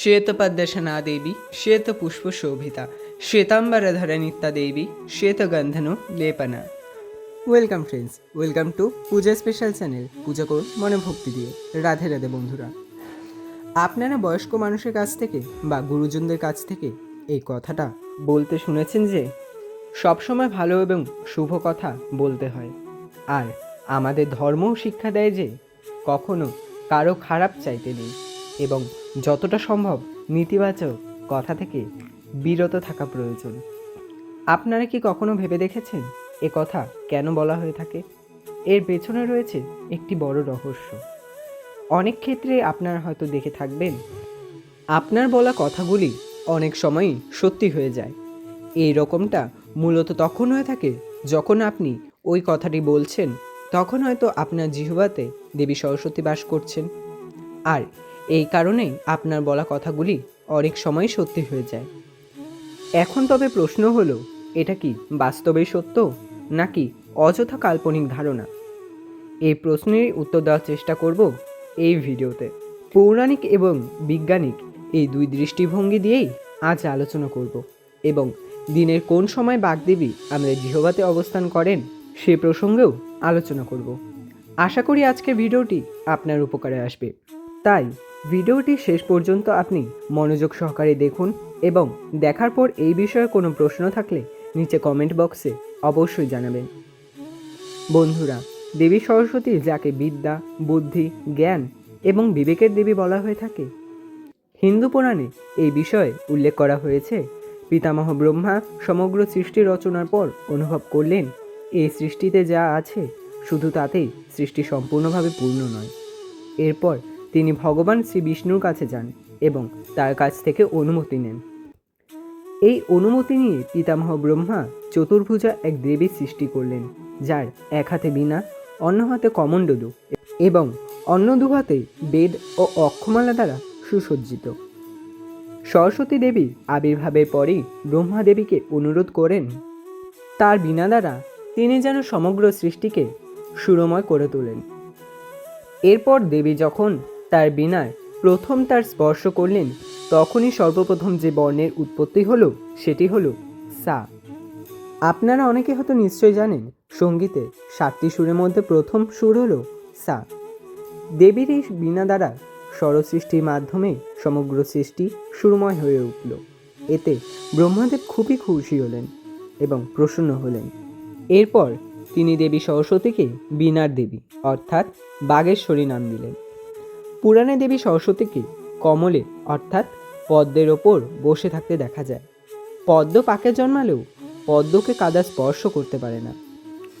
శ్వేతపద్మశనాదేవి శ్వేతపుষ্পশোభిత శ్వేతాంబరధర নিত্যাদেবী গন্ধন লেপনা welcome friends welcome to Puja special channel পূজা করুন মনে ভক্তি দিয়ে রাধে রাধে বন্ধুরা। আপনারা বয়স্ক মানুষের কাছ থেকে বা গুরুজনদের কাছ থেকে এই কথাটা বলতে শুনেছেন যে, সবসময় ভালো এবং শুভ কথা বলতে হয়। আর আমাদের ধর্মও শিক্ষা দেয় যে, কখনো কারও খারাপ চাইতে নেই। এবং যতটা সম্ভব নেতিবাচক কথা থেকে বিরত থাকা প্রয়োজন। আপনারা কি কখনো ভেবে দেখেছেন এ কথা কেন বলা হয়ে থাকে? এর পেছনে রয়েছে একটি বড় রহস্য। অনেক ক্ষেত্রে আপনারা হয়তো দেখে থাকবেন, আপনার বলা কথাগুলি অনেক সময়ই সত্যি হয়ে যায়। এই রকমটা মূলত তখন হয়ে থাকে যখন আপনি ওই কথাটি বলছেন, তখন হয়তো আপনার জিহ্বাতে দেবী সরস্বতী বাস করছেন। আর এই কারণে আপনার বলা কথাগুলি অনেক সময় সত্যি হয়ে যায়। এখন তবে প্রশ্ন হলো, এটা কি বাস্তবে সত্য, নাকি অযথা কাল্পনিক ধারণা? এই প্রশ্নের উত্তর দেওয়ার চেষ্টা করব এই ভিডিওতে। পৌরাণিক এবং বিজ্ঞানিক এই দুই দৃষ্টিভঙ্গি দিয়েই আজ আলোচনা করব এবং দিনের কোন সময় বাগদেবী আমাদের জিহবাতে অবস্থান করেন সে প্রসঙ্গেও আলোচনা করব। আশা করি আজকের ভিডিওটি আপনার উপকারে আসবে। তাই ভিডিওটি শেষ পর্যন্ত আপনি মনোযোগ সহকারে দেখুন এবং দেখার পর এই বিষয়ে কোনো প্রশ্ন থাকলে নিচে কমেন্ট বক্সে অবশ্যই জানাবেন। বন্ধুরা, দেবী সরস্বতী যাকে বিদ্যা, বুদ্ধি, জ্ঞান এবং বিবেকের দেবী বলা হয়ে থাকে, হিন্দু পুরাণে এই বিষয়ে উল্লেখ করা হয়েছে। পিতামহ ব্রহ্মা সমগ্র সৃষ্টি রচনার পর অনুভব করলেন, এই সৃষ্টিতে যা আছে শুধু তাতেই সৃষ্টি সম্পূর্ণভাবে পূর্ণ নয়। এরপর তিনি ভগবান শ্রী বিষ্ণুর কাছে যান এবং তার কাছ থেকে অনুমতি নেন। এই অনুমতি নিয়ে পিতামহ ব্রহ্মা চতুর্ভুজা এক দেবীর সৃষ্টি করলেন, যার এক হাতে বীণা, অন্য হাতে কমণ্ডলু এবং অন্য দু হাতে বেদ ও অক্ষমালা দ্বারা সুসজ্জিত। সরস্বতী দেবী আবির্ভাবের পরেই ব্রহ্মা দেবীকে অনুরোধ করেন, তার বীণা দ্বারা তিনি যেন সমগ্র সৃষ্টিকে সুরময় করে তোলেন। এরপর দেবী যখন তার বীণায় প্রথম তার স্পর্শ করলেন, তখনই সর্বপ্রথম যে বর্ণের উৎপত্তি হলো, সেটি হলো সা। আপনারা অনেকে হয়তো নিশ্চয় জানেন, সঙ্গীতে সাতটি সুরের মধ্যে প্রথম সুর হলো সা। দেবীর এই বীণা দ্বারা স্বরসৃষ্টির মাধ্যমে সমগ্র সৃষ্টি সুরময় হয়ে উঠল। এতে ব্রহ্মাদেব খুবই খুশি হলেন এবং প্রসন্ন হলেন। এরপর তিনি দেবী সরস্বতীকে বীণার দেবী, অর্থাৎ বাগেশ্বরী নাম দিলেন। পুরাণে দেবী সরস্বতীকে কমলে, অর্থাৎ পদ্মের ওপর বসে থাকতে দেখা যায়। পদ্ম পাকে জন্মালেও পদ্মকে কাদা স্পর্শ করতে পারে না।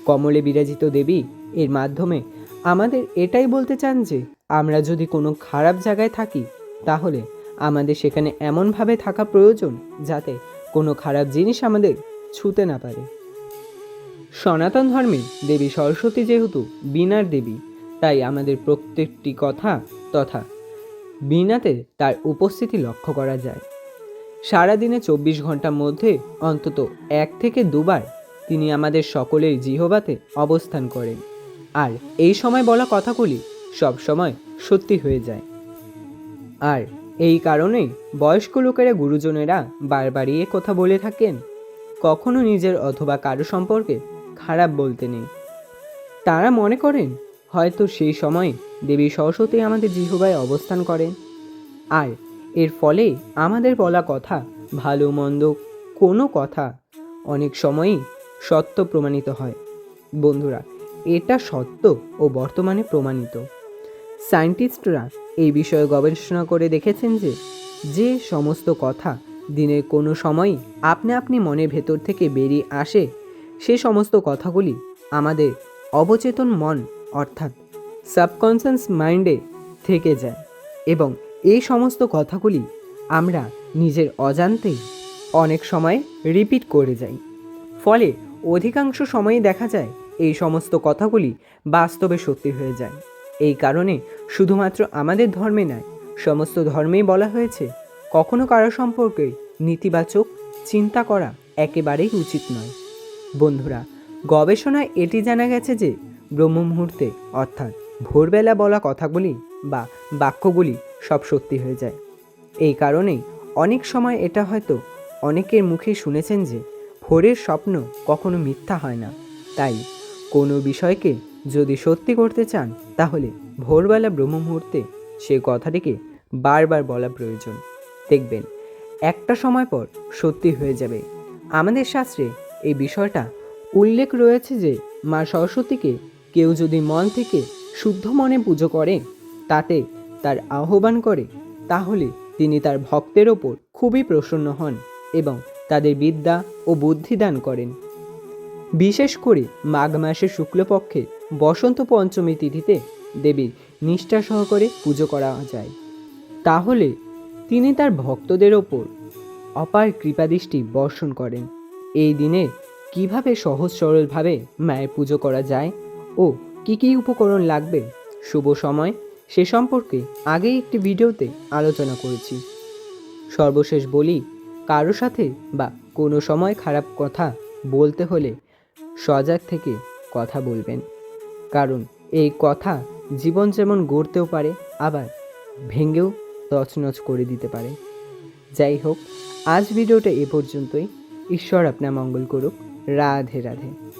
কমলে বিরাজিত দেবী এর মাধ্যমে আমাদের এটাই বলতে চান যে, আমরা যদি কোনো খারাপ জায়গায় থাকি, তাহলে আমাদের সেখানে এমনভাবে থাকা প্রয়োজন যাতে কোনো খারাপ জিনিস আমাদের ছুতে না পারে। সনাতন ধর্মে দেবী সরস্বতী যেহেতু বীণার দেবী, তাই আমাদের প্রত্যেকটি কথা তথা বীণাতে তার উপস্থিতি লক্ষ্য করা যায়। সারাদিনে চব্বিশ ঘণ্টার মধ্যে অন্তত এক থেকে দুবার তিনি আমাদের সকলের জিহবাতে অবস্থান করেন। আর এই সময় বলা কথাগুলি সব সময় সত্যি হয়ে যায়। আর এই কারণেই বয়স্ক লোকেরা গুরুজনেরা বারবারই এ কথা বলে থাকেন, কখনো নিজের অথবা কারও সম্পর্কে খারাপ বলতে নেই। তারা মনে করেন, হয়তো সেই সময় দেবী সরস্বতী আমাদের জিহবায় অবস্থান করেন। আর এর ফলে আমাদের বলা কথা, ভালো মন্দ কোনো কথা অনেক সময়ই সত্য প্রমাণিত হয়। বন্ধুরা, এটা সত্য ও বর্তমানে প্রমাণিত। সায়েন্টিস্টরা এই বিষয়ে গবেষণা করে দেখেছেন যে যে সমস্ত কথা দিনের কোনো সময়ই আপনি আপনি মনের ভেতর থেকে বেরিয়ে আসে, সে সমস্ত কথাগুলি আমাদের অবচেতন মন, অর্থাৎ সাবকনসিয়াস মাইন্ডে থেকে যায় এবং এই সমস্ত কথাগুলি আমরা নিজের অজান্তেই অনেক সময় রিপিট করে যাই। ফলে অধিকাংশ সময়ই দেখা যায় এই সমস্ত কথাগুলি বাস্তবে সত্যি হয়ে যায়। এই কারণে শুধুমাত্র আমাদের ধর্মে নয়, সমস্ত ধর্মেই বলা হয়েছে, কখনো কারও সম্পর্কে নেতিবাচক চিন্তা করা একেবারেই উচিত নয়। বন্ধুরা, গবেষণায় এটি জানা গেছে যে ব্রহ্ম মুহূর্তে অর্থাৎ ভোরবেলা বলা কথাগুলি বা বাক্যগুলি সব সত্যি হয়ে যায়। এই কারণেই অনেক সময় এটা হয়তো অনেকের মুখে শুনেছেন যে ভোরের স্বপ্ন কখনো মিথ্যা হয় না। তাই কোনো বিষয়কে যদি সত্যি করতে চান, তাহলে ভোরবেলা ব্রহ্ম মুহূর্তে সে কথাটিকে বারবার বলা প্রয়োজন। দেখবেন, একটা সময় পর সত্যি হয়ে যাবে। আমাদের শাস্ত্রে এই বিষয়টা উল্লেখ রয়েছে যে মা সরস্বতীকে কেউ যদি মন থেকে শুদ্ধ মনে পুজো করে, তাতে তার আহ্বান করে, তাহলে তিনি তার ভক্তের ওপর খুবই প্রসন্ন হন এবং তাদের বিদ্যা ও বুদ্ধি দান করেন। বিশেষ করে মাঘ মাসের শুক্লপক্ষে বসন্ত পঞ্চমী তিথিতে দেবীর নিষ্ঠা সহকারে পুজো করা যায়। তাহলে তিনি তার ভক্তদের ওপর অপার কৃপাদৃষ্টি বর্ষণ করেন। এই দিনে কীভাবে সহজ সরলভাবে মায়ের পুজো করা যায় ও কি কি উপকরণ লাগবে? শুভ সময়। সে সম্পর্কে আগেই একটি ভিডিওতে আলোচনা করেছি। সর্বশেষ বলি, কারও সাথে বা কোনো সময় খারাপ কথা বলতে হলে সজাগ থেকে কথা বলবেন। কারণ এই কথা জীবন যেমন গড়তেও পারে, আবার ভেঙেও তছনছ করে দিতে পারে। যাই হোক, আজ ভিডিওটা এ পর্যন্তই। ঈশ্বর আপনার মঙ্গল করুক। রাধে রাধে।